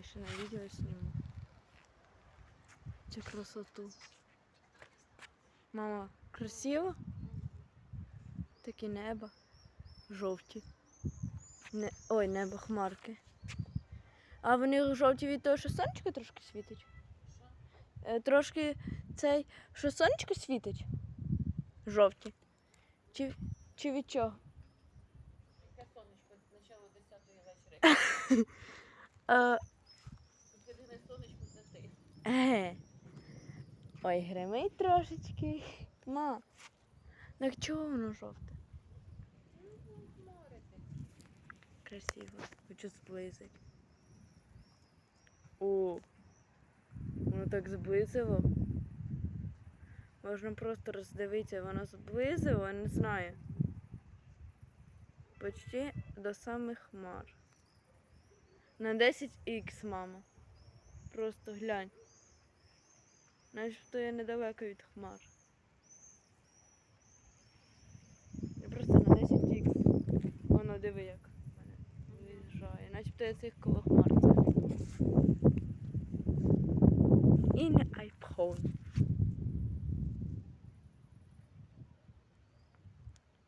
Я ще на відео зніму. Цю красоту. Мама, красиво? Такі небо. Жовті. Не... Ой, небо хмарки. А вони жовті від того, що сонечко трошки світить? Е, Трошки цей, що сонечко світить? Жовті. Чи, чи від чого? Яке сонечко, начало 10 вечора. Е, Єдине сонечко це ти. Е. Ой, гримить трошечки. Ма. Так чого воно жовте? Красиво. Хочу зблизити. О. Воно так зблизило. Можна просто роздивитися, воно зблизило, не знаю. Почти до самих хмар. На 10х, мама. Просто глянь. Начебто я недалеко від хмар. Я просто на 10 х Воно диви як мене виїжджає. Начебто я цих коло хмар. І не iPhone.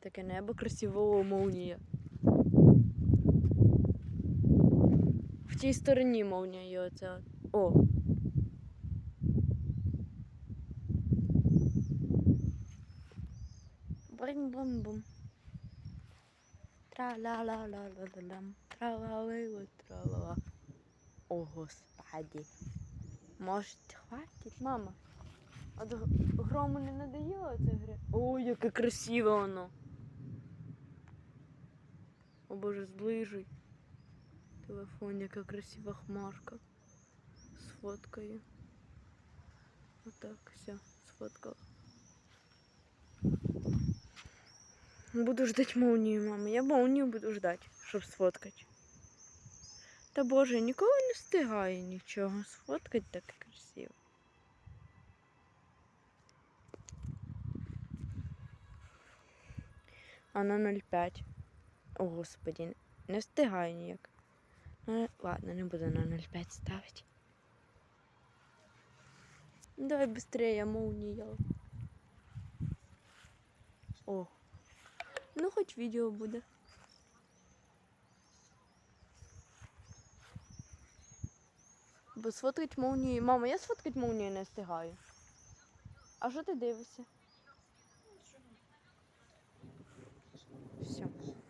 Таке небо красивого молнія. В тій стороні молнія є от. О, Брим-бум-бум. Тра-ла-ла-ла-ла-ла-лам. Тра-ла-ла-ла, тра-ла-ла. О, господи. Может, хватить, мама? А до грому не надоело це гри? Ой, яке красиве воно. О боже, зближуй. Телефон, яка красива хмарка. Сфоткаю. Отак, все, сфоткала. Буду ждать молнию, мама. Я молнию буду ждать, щоб сфоткати. Та боже, ніколи не встигаю нічого. Сфоткати так красиво. А на 0,5. О, господи, не встигаю ніяк. Ну, ладно, не буду на 0,5 ставити. Давай быстрее, молния. О. Ну, хоч відео буде. Бо сфоткать молнію. Мама, я сфоткать молнію не встигаю. А що ти дивишся?